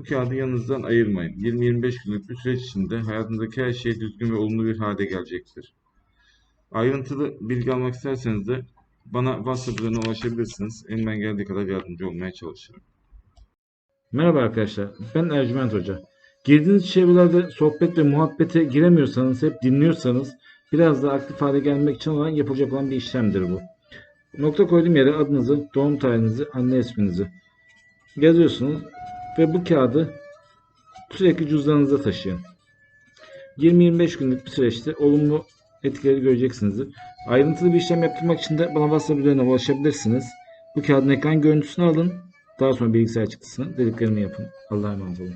bu kağıdı yanınızdan ayırmayın. 20-25 günlük bir süreç içinde hayatınızdaki her şey düzgün ve olumlu bir hale gelecektir. Ayrıntılı bilgi almak isterseniz de bana WhatsApp üzerinden ulaşabilirsiniz. Elimden geldiği kadar yardımcı olmaya çalışırım. Merhaba arkadaşlar, ben Ercüment Hoca. Girdiğiniz çevrelerde sohbet ve muhabbete giremiyorsanız, hep dinliyorsanız biraz daha aktif hale gelmek için olan yapılacak olan bir işlemdir bu. Nokta koyduğum yere adınızı, doğum tarihinizi, anne isminizi yazıyorsunuz ve bu kağıdı sürekli cüzdanınızda taşıyın. 20-25 günlük bir süreçte olumlu etkileri göreceksinizdir. Ayrıntılı bir işlem yaptırmak için de bana WhatsApp üzerinden ulaşabilirsiniz. Bu kağıdın ekran görüntüsünü alın. Daha sonra bilgisayar çıktısını dediklerimi yapın. Allah'a emanet olun.